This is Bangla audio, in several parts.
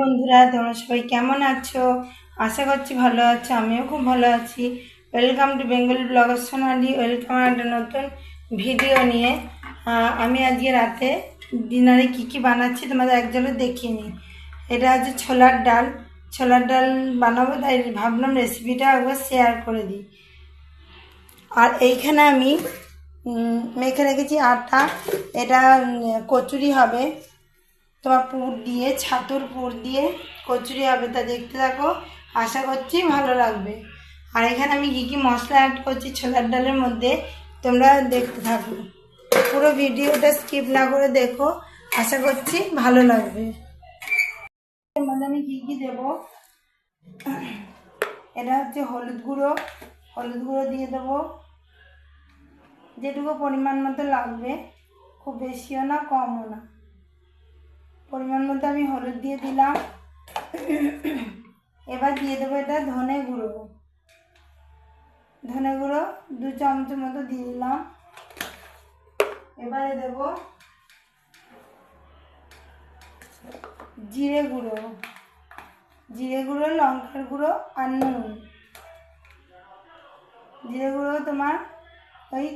বন্ধুরা, তোমরা সবাই কেমন আছো? আশা করছি ভালো আছো, আমিও খুব ভালো আছি। Welcome to Bengali blogger Sonali welcome একটা নতুন ভিডিও নিয়ে। আমি আজকে রাতে ডিনারে কি কি বানাচ্ছি তোমাদের একজনে দেখিয়ে নিই এটা হচ্ছে ছোলার ডাল। ছোলার ডাল বানাবো, তাই ভাবলাম রেসিপিটা একবার শেয়ার করে দিই। আর এইখানে আমি মেখে রেখেছি আটা, এটা কচুরি হবে। তোমার পুর দিয়ে, ছাতুর পুর দিয়ে কচুরি হবে, তা দেখতে থাকো। আশা করছি ভালো লাগবে। আর এখানে আমি কী কী মশলা অ্যাড করছি, ছোলার ডালের মধ্যে তোমরা দেখতে থাকো। পুরো ভিডিওটা স্কিপ না করে দেখো। আশা করছি ভালো লাগবে। এর মধ্যে আমি কী কী দেবো? এটা হচ্ছে হলুদ গুঁড়ো। হলুদ গুঁড়ো দিয়ে দেবো। যেটুকু পরিমাণ মতো লাগবে। খুব বেশিও না, কমও না। পরিমাণ মতো আমি হলুদ দিয়ে দিলাম। এবার দিয়ে দেবো এটা ধনে গুঁড়ো। ধনে গুঁড়ো দু চামচ মতো দিয়ে দিলাম। এবারে দেব জিরে গুঁড়ো। জিরে গুঁড়ো, লঙ্কার গুঁড়ো আর নুন। জিরে গুঁড়ো তোমার ওই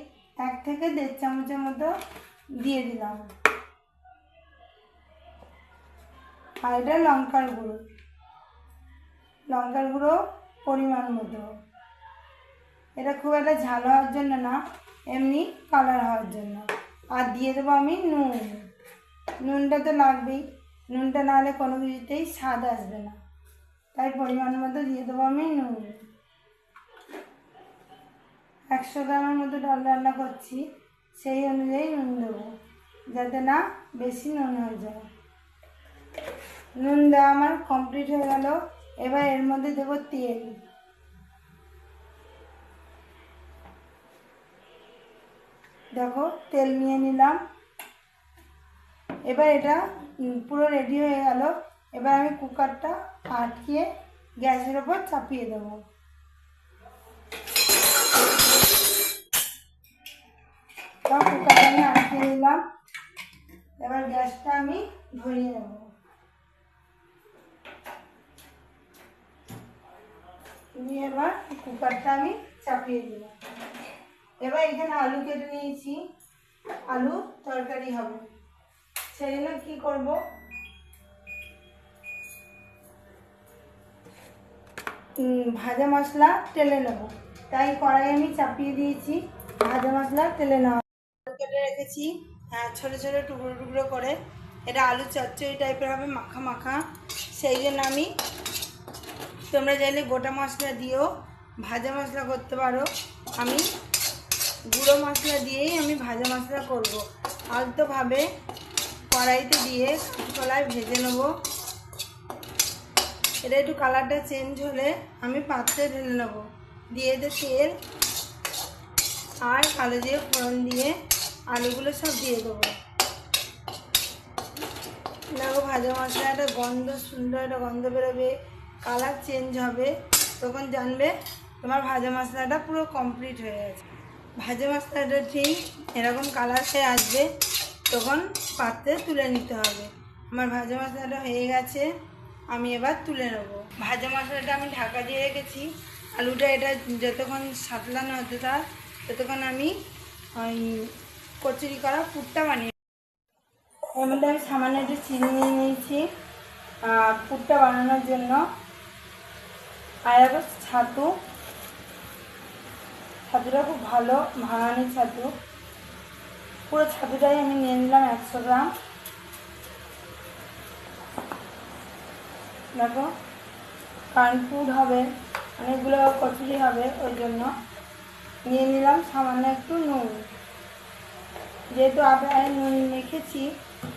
এক থেকে দেড় চামচের মতো দিয়ে দিলাম। আর এটা লঙ্কার গুঁড়ো। লঙ্কার গুঁড়ো পরিমাণ মতো। এটা খুব একটা ঝাল হওয়ার জন্য না, এমনি কালার হওয়ার জন্য। আর দিয়ে দেবো আমি নুন। নুনটা তো লাগবেই। নুনটা না হলে কোনো কিছুতেই স্বাদ আসবে না। তাই পরিমাণ মতো দিয়ে দেবো আমি নুন। একশো গ্রামের মতো ডাল রান্না করছি, সেই অনুযায়ী নুন দেবো, যাতে না বেশি নুন হয়ে যায়। নুন দেওয়া আমার কমপ্লিট হয়ে গেল। এবার এর মধ্যে দেবো তেল। দেখো, তেল নিয়ে নিলাম। এবার এটা পুরো রেডি হয়ে গেল। এবার আমি কুকারটা আটকিয়ে গ্যাসের ওপর চাপিয়ে দেবো। কুকারটা আমি আটকে নিলাম। এবার গ্যাসটা আমি ধরিয়ে নেব। নিয়ে এবার কুকারটা আমি চাপিয়ে দিলাম। এবার এখানে আলু কেটে নিয়েছি। আলু তরকারি হবে। সেই জন্য কী করব? ভাজা মশলা তেলে নেব। তাই কড়াই আমি চাপিয়ে দিয়েছি। ভাজা মশলা তেলে নেওয়া। কেটে রেখেছি। হ্যাঁ ছোটো ছোটো টুকরো টুকরো করে। এটা আলু চচ্চড়ি টাইপের হবে, মাখা মাখা। সেই জন্য আমি তোমরা চাইলে গোটা মশলা দিয়েও ভাজা মশলা করতে পারো। আমি গুঁড়ো মশলা দিয়েই আমি ভাজা মশলা করব। আলতোভাবে কড়াইতে দিয়ে কলায় ভেজে নেব। এটা একটু কালারটা চেঞ্জ হলে আমি পাত্রে ঢেলে নেব। দিয়ে দে তেল আর কালো দিয়ে ফোড়ন দিয়ে আলুগুলো সব দিয়ে দেবো। দেখো ভাজা মশলাটা গন্ধ, সুন্দর একটা গন্ধ বেরোবে। কালার চেঞ্জ হবে। তখন জানবে তোমার ভাজা মশলাটা পুরো কমপ্লিট হয়ে গেছে। ভাজা মশলাটা ঠিক এরকম কালার হয়ে আসবে, তখন পাত্রে তুলে নিতে হবে। আমার ভাজা মশলাটা হয়ে গেছে, আমি এবার তুলে নেব। ভাজা মশলাটা আমি ঢাকা দিয়ে রেখেছি। আলুটা এটা যতক্ষণ সাতলানো হতে তার ততক্ষণ আমি ওই কচুরি করা পুরটা বানিয়ে এর মধ্যে আমি সামান্য একটু চিনি নিয়ে নিয়েছি পুরটা বানানোর জন্য আর ছাতু, ছাতুটা খুব ভালো ভাঙানি ছাতু। পুরো ছাতুটাই আমি নিয়ে নিলাম একশো গ্রাম। দেখো কানপুর হবে, অনেকগুলো কচুরি হবে, ওই জন্য। নিয়ে নিলাম সামান্য একটু নুন। যেহেতু আগে নুন মেখেছি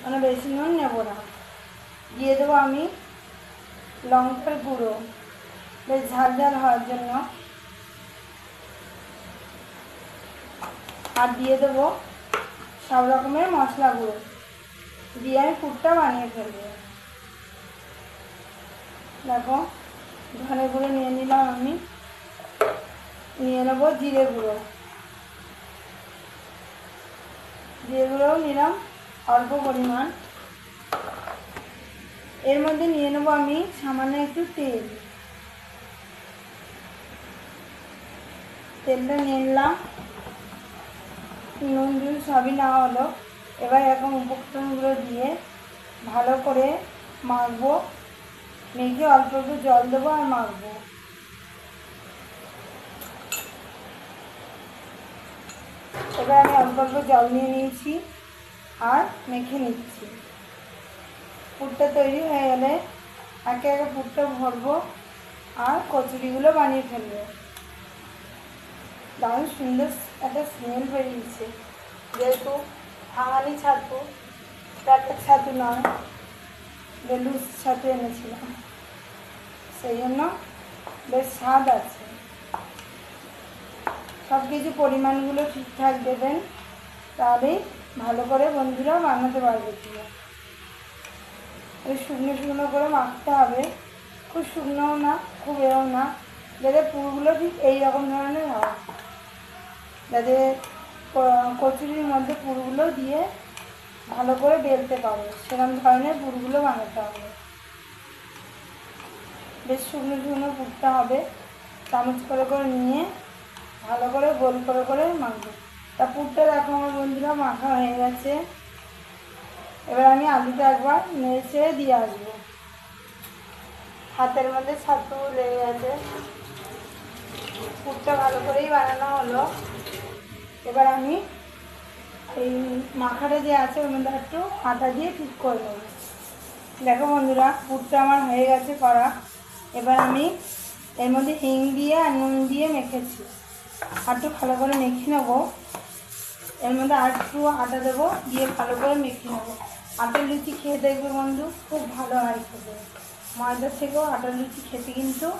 মানে বেশি নুন নেব না। দিয়ে দেবো আমি লঙ্কার গুঁড়ো। বেশ ঝাল ঝাল হওয়ার জন্য। আর দিয়ে দেবো সব রকমের মশলা গুঁড়ো দিয়ে আমি পুরটা বানিয়ে ফেলব। দেখো, ধনে গুঁড়ো নিয়ে নিলাম আমি। নিয়ে নেব জিরে গুঁড়ো। জিরে গুঁড়োও নিলাম অল্প পরিমাণ। এর মধ্যে নিয়ে নেব আমি সামান্য একটু তেল। তেলটা নিয়ে নিলাম। নুন জুন সবই নেওয়া হলো এবার এরকম উপকরণগুলো দিয়ে ভালো করে মাখবো। মেখে অল্প একটু জল দেবো আর মাখবো। এবার আমি অল্প অল্প জল নিয়ে নিয়েছি আর মেখে নিচ্ছি। পুরটা তৈরি হয়ে গেলে একে একে পুরটা ভরবো আর কচুরিগুলো বানিয়ে ফেলব। দারুণ সুন্দর একটা স্মেল বেরিয়েছে যেহেতু ভাঙালি ছাতু, প্যাকেট ছাতু নয় বেলুস ছাতু এনেছিলাম। সেই জন্য বেশ স্বাদ আছে। সব কিছু পরিমাণগুলো ঠিকঠাক দেবেন, তাহলেই ভালো করে বন্ধুরা বানাতে পারবে কিনা এই শুকনো শুকনো করে মাখতে হবে। খুব শুকনোও না, খুব এও না। যাতে পুরগুলো ঠিক এই রকম ধরনের হয়। যাতে কচুরির মধ্যে পুরগুলো দিয়ে ভালো করে বেলতে পারে। সেরকম ধরনের পুরগুলো বানাতে হবে। বেশ শুকনো শুকনো পুরতে হবে। চামচ করে করে নিয়ে ভালো করে গোল করে করে মাখবো। তা পুরটা দেখো আমার বন্ধুরা মাখা হয়ে গেছে। এবার আমি আলুটা একবার নেড়ে দিয়ে আসব। হাতের মধ্যে ছাতু লেগে গেছে। পুরটা ভালো করেই বানানো হলো। এবার আমি এই মাখাটা যে আছে, ওর মধ্যে একটু আটা দিয়ে ঠিক করে নেব। দেখো বন্ধুরা, পুরটা আমার হয়ে গেছে করা। এবার আমি এর মধ্যে হিং দিয়ে আর নুন দিয়ে মেখেছি। একটু ভালো করে মেখে নেব। এর মধ্যে আর একটু আটা দেবো, দিয়ে ভালো করে মেখে নেব। আটার লুচি খেয়ে দেখবে বন্ধু, খুব ভালো হয় খেতে। ময়দার থেকেও আটার লুচি খেতে কিন্তু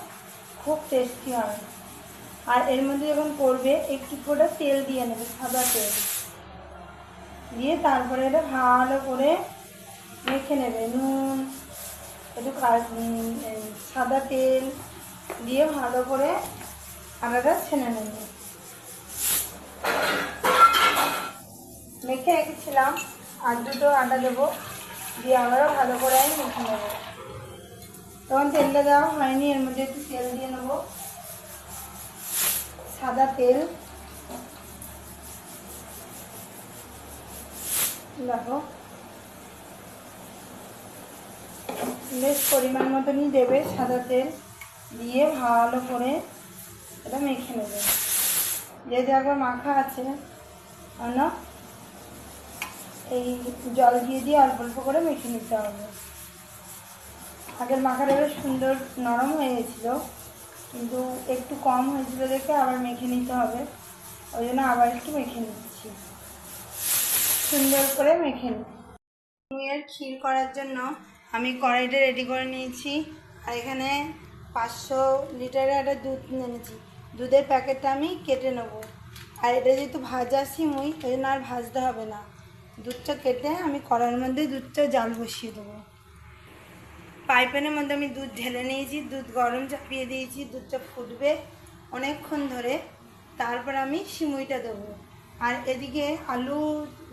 খুব টেস্টি হয়। আর এর মধ্যে যখন করবে একটু করে তেল দিয়ে নেবে, সাদা তেল। দিয়ে তারপরে এটা ভালো করে মেখে নেবে, নুন, একটু সাদা তেল দিয়ে ভালো করে আটাটা ছেনে নেবে। মেখে রেখেছিলাম, আর দুটো আটা দেবো, দিয়ে আবারও ভালো করে আমি মেখে নেব। তখন তেলটা দেওয়া হয়নি, এর মধ্যে একটু তেল দিয়ে নেব। সাদা তেল। দেখো। বেশ পরিমাণ মতনই দেবে সাদা তেল। দিয়ে ভালো করে এটা মেখে নেবে। যেহেতু একবার মাখা আছে না এই জল দিয়ে দিয়ে অল্প অল্প করে মেখে নিতে হবে। আগের মাখাটা বেশ সুন্দর নরম হয়ে গেছিল। কিন্তু একটু কম হয়েছিল দেখে আবার মেখে নিতে হবে। ওই জন্য আবার একটু মেখে নিচ্ছি। সুন্দর করে মেখে নিই মুয়ের ক্ষীর করার জন্য আমি কড়াইটা রেডি করে নিয়েছি। আর এখানে পাঁচশো লিটারের একটা দুধ এনেছি দুধের প্যাকেটটা আমি কেটে নেব। আর এটা যেহেতু ভাজা সিমুই, ওই জন্য আর ভাজতে হবে না। দুধটা কেটে আমি কড়াইয়ের মধ্যে দুধটা জাল বসিয়ে দেবো। পাইপ্যানের মধ্যে আমি দুধ ঢেলে নিয়েছি, দুধ গরম চাপিয়ে দিয়েছি, দুধটা ফুটবে অনেকক্ষণ ধরে। তারপর আমি সিমুইটা দেবো। আর এদিকে আলু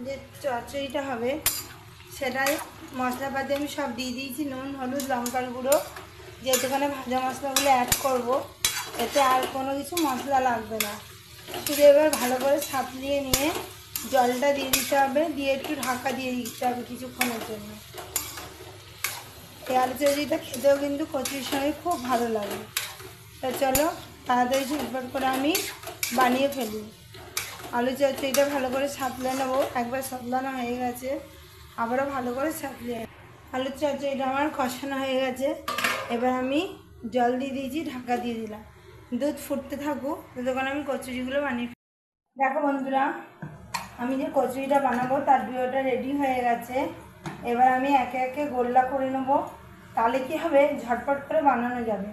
যে চচ্চড়িটা হবে, সেটাই মশলাপাতি আমি সব দিয়ে দিয়েছি, নুন, হলুদ, লঙ্কার গুঁড়ো। যেহেতুখানে ভাজা মশলাগুলো অ্যাড করব, এতে আর কোনো কিছু মশলা লাগবে না। শুধু এবার ভালো করে সাপলিয়ে নিয়ে জলটা দিয়ে দিতে হবে, দিয়ে একটু ঢাকা দিয়ে দিতে হবে কিছুক্ষণের জন্য। এই আলু খেতেও কিন্তু কচুরির সঙ্গে খুব ভালো লাগে। তা চলো, তাড়াতাড়ি ঝটপট করে আমি বানিয়ে ফেলি। আলু চচ্চড়িটা ভালো করে সাঁতলে নেব। একবার সাতলানো হয়ে গেছে। আবারও ভালো করে সাঁতলিয়ে আলু চচ্চড়িটা আমার কষানো হয়ে গেছে। এবার আমি জল দিয়ে দিয়েছি, ঢাকা দিয়ে দিলাম। দুধ ফুটতে থাকুক ততক্ষণ আমি কচুরিগুলো বানিয়ে। দেখো বন্ধুরা, আমি যে কচুরিটা বানাবো, তার ভিডিওটা রেডি হয়ে গেছে। এবার আমি একে একে গোল্লা করে নেব। তাহলে কি হবে? ঝটপট করে বানানো যাবে।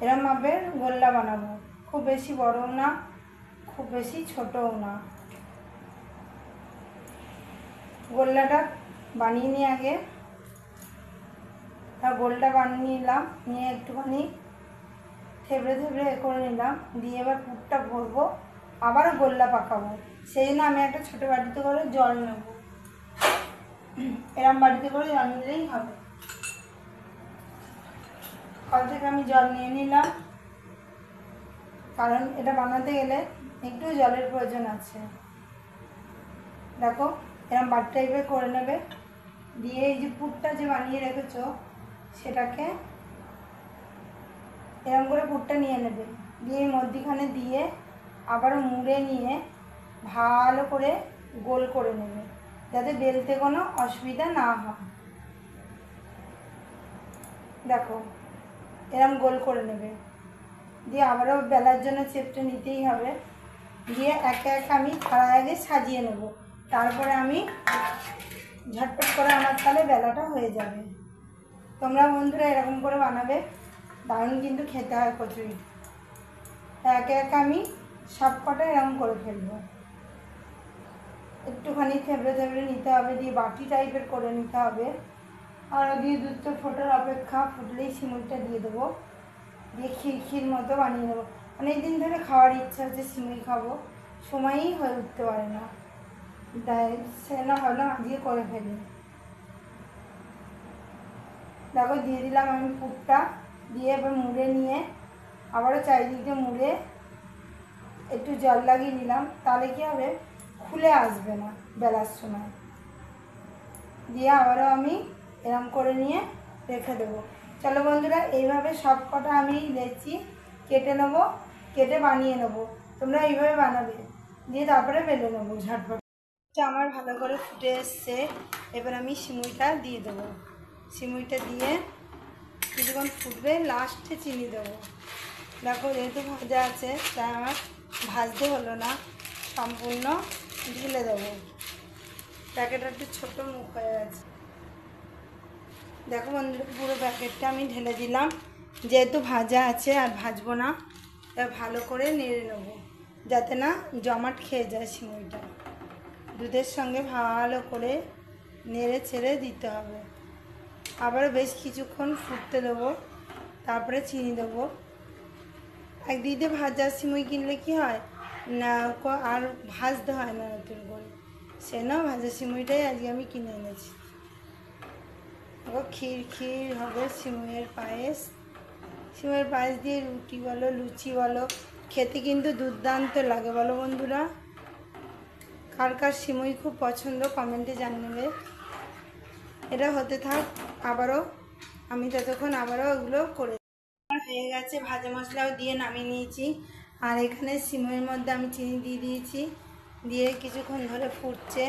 এরম মাপের গোল্লা বানাবো। খুব বেশি বড়ও না, খুব বেশি ছোটও না। গোল্লাটা বানিয়ে নিয়ে আগে। তা গোলটা বানিয়ে নিলাম। নিয়ে একটুখানি থেবড়ে থেবড়ে এ করে নিলাম। দিয়ে এবার পুরটা ভরবো। আবারও গোল্লা পাকাবো। সেই জন্য আমি একটা ছোটো বাটিতে করে জল নেব। এরম বাড়িতে করে জল নিলেই হবে। কল থেকে আমি জল নিয়ে নিলাম। কারণ এটা বানাতে গেলে একটু জলের প্রয়োজন আছে। দেখো, এরম বাট টাইপের করে নেবে। দিয়ে এই যে পুরটা যে বানিয়ে রেখেছ, সেটাকে এরম করে পুরটা নিয়ে নেবে। দিয়ে মধ্যিখানে দিয়ে আবারও মুড়ে নিয়ে ভালো করে গোল করে নেবে। যাতে বেলতে কোনো অসুবিধা না হয়। দেখো, এরম গোল করে নেবে। দিয়ে আবারও বেলার জন্য চেপটা নিতেই হবে। দিয়ে একে একে আমি থালা আগে সাজিয়ে নেব। তারপরে আমি ঝটপট করে আমার তাহলে বেলাটা হয়ে যাবে। তোমরা বন্ধুরা এরকম করে বানাবে, দারুণ কিন্তু খেতে হয় কচুরি। একে একে আমি সব কটা এরকম করে ফেলব। একটুখানি থেবড়ে থেবড়ে নিতে হবে, দিয়ে বাটি টাইপের করে নিতে হবে। আর দিয়ে দুধটা ফোটার অপেক্ষা ফুটলেই সিমুইটা দিয়ে দেবো। দিয়ে ক্ষীর মতো বানিয়ে নেব। অনেক দিন ধরে খাওয়ার ইচ্ছা হচ্ছে সিমুই খাব। সময়ই হয়ে উঠতে পারে না। তাই সে না ভাবলাম আজকে করে ফেলি। দেখো, দিয়ে দিলাম আমি পুরটা। দিয়ে এবার মুড়ে নিয়ে আবারও চারিদিকে মুড়ে একটু জল লাগিয়ে নিলাম। তাহলে কী হবে? খুলে আসবে না বেলার সময়। দিয়ে আবারও আমি এরম করে নিয়ে রেখে দেবো। চলো বন্ধুরা, এইভাবে সব কটা আমি লেচি কেটে নেব, কেটে বানিয়ে নেব। তোমরা এইভাবে বানাবে। দিয়ে তারপরে বেলে নেব ঝটপট। আমার ভালো করে ফুটে এসছে। এবার আমি সিমুইটা দিয়ে দেবো। সিমুইটা দিয়ে কিছুক্ষণ ফুটবে লাস্টে চিনি দেবো। দেখো, যেহেতু ভাজা আছে, তাই আমার ভাজতে হলো না, সম্পূর্ণ ঢেলে দেবো। প্যাকেটটা একটু ছোটো মুখ হয়ে গেছে দেখো বন্ধুরা, পুরো প্যাকেটটা আমি ঢেলে দিলাম। যেহেতু ভাজা আছে আর ভাজবো না ভালো করে নেড়ে নেব, যাতে না জমাট খেয়ে যায় সিমুইটা দুধের সঙ্গে ভালো করে নেড়ে ছেড়ে দিতে হবে। আবার বেশ কিছুক্ষণ ফুটতে দেবো, তারপরে চিনি দেবো। একদিকে ভাজা সিমুই কিনলে কি হয় না আর ভাজতে হয় না নতুন করে। সে না ভাজা, সিমুইটাই আজকে আমি কিনে এনেছি। ও ক্ষীর ক্ষীর হবে সিমুইয়ের পায়েস। সিমুইয়ের পায়েস দিয়ে রুটি বলো, লুচি বলো, খেতে কিন্তু দুর্দান্ত লাগে বলো বন্ধুরা। কার কার সিমুই খুব পছন্দ কমেন্টে জানাবে। এটা হতে থাক, আবারও আমি ততক্ষণ আবারও ওগুলো করে হয়ে গেছে, ভাজা মশলাও দিয়ে নামিয়ে নিয়েছি। আর এখানে সিমের মধ্যে আমি চিনি দিয়ে দিয়েছি। দিয়ে কিছুক্ষণ ধরে ফুটছে।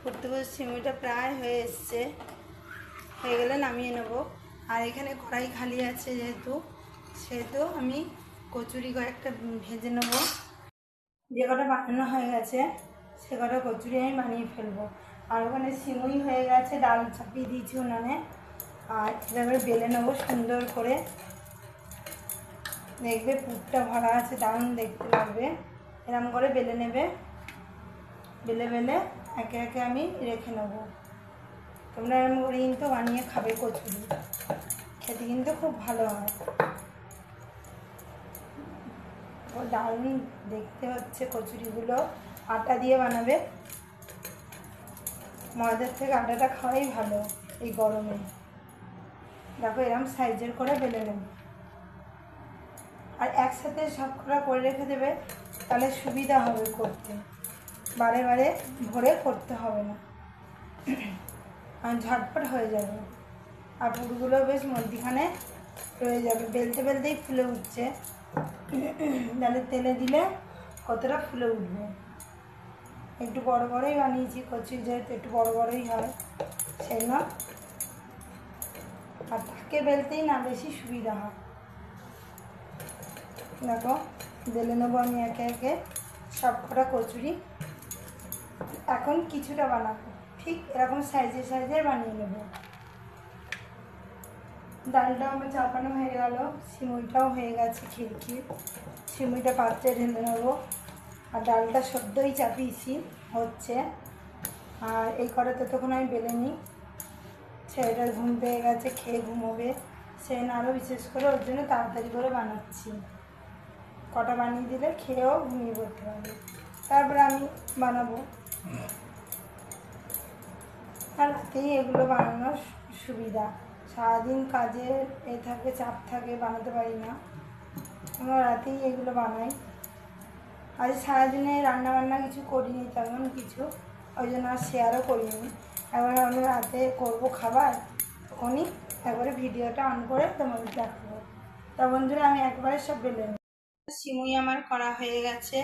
ফুটতে ফুটতে সিমইটা প্রায় হয়ে এসছে। হয়ে গেলে নামিয়ে নেব। আর এখানে কড়াই খালি আছে যেহেতু, সেহেতু আমি কচুরি কয়েকটা ভেজে নেব। যে কটা বানানো হয়ে গেছে, সে কটা কচুরি আমি বানিয়ে ফেলব। আর ওখানে সিমুই হয়ে গেছে, ডাল চাপিয়ে দিয়েছি উনানে। আর এভাবে বেলে নেব সুন্দর করে। দেখবে পুরটা ভরা আছে, দারুণ দেখতে লাগবে। এরম করে বেলে নেবে। বেলে বেলে একে একে আমি রেখে নেব। তোমরা এরম করে কিন্তু বানিয়ে খাবে কচুরি। খেতে কিন্তু খুব ভালো হয়। দারুণ দেখতে হচ্ছে কচুরিগুলো। আটা দিয়ে বানাবে। ময়দার থেকে আটাটা খাওয়াই ভালো এই গরমে। দেখো এরম সাইজের করে বেলে নেবে। আর একসাথে সব কটা করে রেখে দেবে, তাহলে সুবিধা হবে করতে। বারে বারে ভরে করতে হবে না। আর ঝটপট হয়ে যাবে। আর পুরগুলো বেশ মধ্যিখানে রয়ে যাবে। বেলতে বেলতেই ফুলে উঠছে। তাহলে তেলে দিলে কতটা ফুলে উঠবে? একটু বড় বড়ই বানিয়েছি কচি যেহেতু একটু বড় বড়ই হয়, সেই জন্য। আর তাকে বেলতেই না, বেশি সুবিধা হয়। দেখো, বেলে নেব আমি একে একে সব কটা কচুরি। এখন কিছুটা বানাবো, ঠিক এরকম সাইজে সাইজে বানিয়ে নেব। ডালটাও আমার চাপানো হয়ে গেল সিমুইটাও হয়ে গেছে খিড়কি। সিমুইটা পাত্রে ঢেলে নেব। আর ডালটা সদ্যই চাপিয়েছি, হচ্ছে। আর এই কটা ততক্ষণ আমি বেলে নিই। ছেলেটার ঘুম পেয়ে গেছে, খেয়ে ঘুমোবে। সে আরও বিশেষ করে ওর জন্য তাড়াতাড়ি করে বানাচ্ছি। কটা বানিয়ে দিলে খেয়েও ঘুমিয়ে পড়তে পারবে। তারপরে আমি বানাবো। আর রাতেই এগুলো বানানোর সুবিধা। সারাদিন কাজে এ থাকে, চাপ থাকে, বানাতে পারি না। আমরা রাতেই এগুলো বানাই। আজ সারাদিনে রান্না বান্না কিছু করিনি, তেমন কিছু। ওই জন্য আর শেয়ারও করিনি। এবার আমরা রাতে করব খাবার। তখনই একবারে ভিডিওটা অন করে তোমাদের দেখাবো। তা বন্ধুরা, আমি একবারে সব বেলে। সিমুই আমার করা হয়ে গেছে।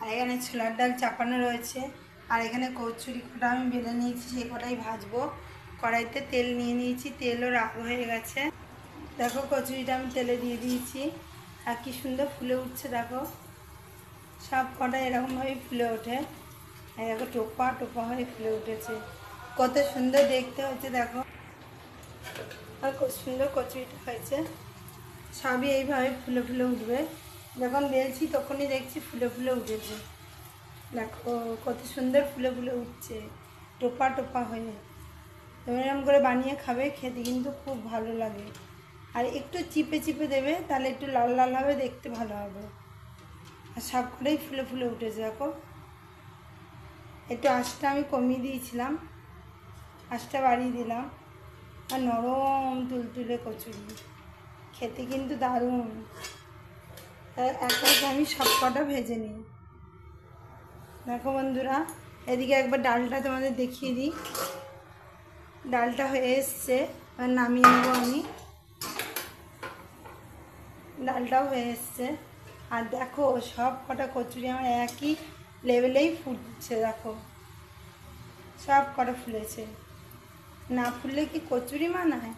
আর এখানে ছোলার ডাল চাপানো রয়েছে। আর এখানে কচুরি কটা আমি বেলে নিয়েছি সেই কটাই ভাজবো। কড়াইতে তেল নিয়ে নিয়েছি, তেলও রাগ হয়ে গেছে। দেখো কচুরিটা আমি তেলে দিয়ে দিয়েছি। আর কি সুন্দর ফুলে উঠছে, দেখো। সব কটা এরকমভাবেই ফুলে ওঠে। দেখো টোপা টোপা হয়ে ফুলে উঠেছে। কত সুন্দর দেখতে হচ্ছে দেখো। আর খুব সুন্দর কচুরিটা হয়েছে। সবই এইভাবে ফুলে ফুলে উঠবে। যখন বেলছি তখনই দেখছি ফুলে ফুলে উঠেছে। দেখো, কত সুন্দর ফুলে ফুলে উঠছে, টোপা টোপা হয়ে। তুমি এরকম করে বানিয়ে খাবে, খেতে কিন্তু খুব ভালো লাগে। আর একটু চিপে চিপে দেবে, তাহলে একটু লাল লাল হবে, দেখতে ভালো হবে। আর সব কটাই ফুলে ফুলে উঠেছে, দেখো। একটু আঁচটা আমি কমিয়ে দিয়েছিলাম, আঁচটা বাড়িয়ে দিলাম। আর নরম তুলতুলে কচুরি, খেতে কিন্তু দারুণ। তাই এক এক আমি সব কটা ভেজে নিই। দেখো বন্ধুরা, এদিকে একবার ডালটা তোমাদের দেখিয়ে দিই। ডালটা হয়ে এসছে, এবার নামিয়ে নেব আমি। ডালটাও হয়ে এসছে। আর দেখো, সব কটা কচুরি আমার একই লেভেলেই ফুটছে, দেখো। সব কটা ফুলেছে। না ফুললে কি কচুরি মানায়?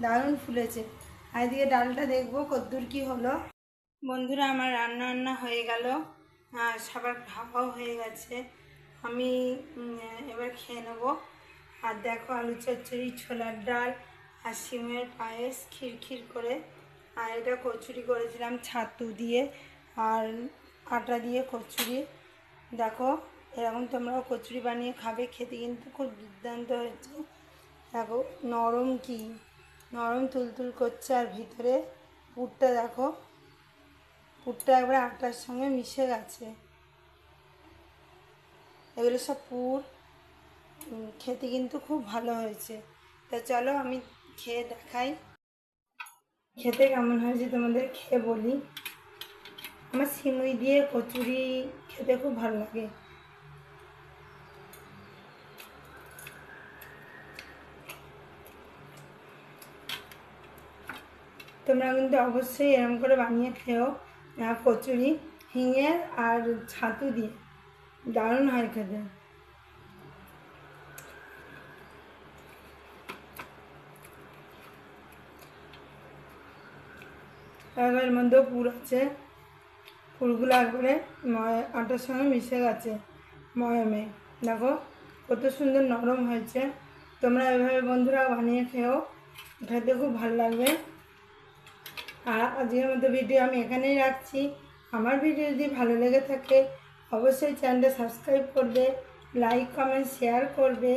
দারুণ ফুলেছে। আর এদিকে ডালটা দেখব কদ্দুর কি হলো। বন্ধুরা, আমার রান্না রান্না হয়ে গেল। সবার খাওয়াও হয়ে গেছে। আমি এবার খেয়ে নেব। আর দেখো, আলু চচ্চড়ি, ছোলার ডাল, আর সিমের পায়েস খিরখির করে। আর এটা কচুরি করেছিলাম ছাতু দিয়ে আর আটা দিয়ে কচুরি। দেখো, এরকম তোমরাও কচুরি বানিয়ে খাবে, খেতে কিন্তু খুব দুর্দান্ত হয়েছে। দেখো, নরম কি? নরম তুলতুল করছে আর ভিতরে। পুরটা দেখো পুরটা একবারে আটার সঙ্গে মিশে গেছে। এগুলো সব পুর। খেতে কিন্তু খুব ভালো হয়েছে। তা চলো আমি খেয়ে দেখাই। খেতে কেমন হয়েছে তোমাদের খেয়ে বলি। আমার সিমুই দিয়ে কচুরি খেতে খুব ভালো লাগে। তোমরা কিন্তু অবশ্যই এরকম করে বানিয়ে আহ, কচুরি, হিঙের আর ছাতু দিয়ে। দারুণ হয় খেতে। এর মধ্যেও পুর আছে। পুরগুলো একবারে আটার সঙ্গে মিশে গেছে ময়মে। দেখো, কত সুন্দর নরম হয়েছে। তোমরা এভাবে বন্ধুরা বানিয়ে খেও খেতে খুব ভালো লাগবে। আর আজকের মতো ভিডিও আমি এখানেই রাখছি। আমার ভিডিও যদি ভালো লেগে থাকে, অবশ্যই চ্যানেলটা সাবস্ক্রাইব করবে লাইক কমেন্ট শেয়ার করবে।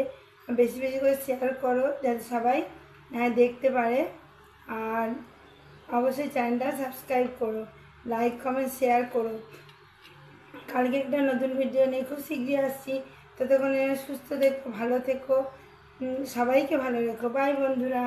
বেশি বেশি করে শেয়ার করো, যাতে সবাই দেখতে পারে। আর অবশ্যই চ্যানেলটা সাবস্ক্রাইব করো লাইক কমেন্ট শেয়ার করো। কালকে একটা নতুন ভিডিও নিয়ে খুব শীঘ্রই আসছি। ততক্ষণে সুস্থ থেকো, ভালো থেকো। সবাইকে ভালো রেখো। বাই বন্ধুরা।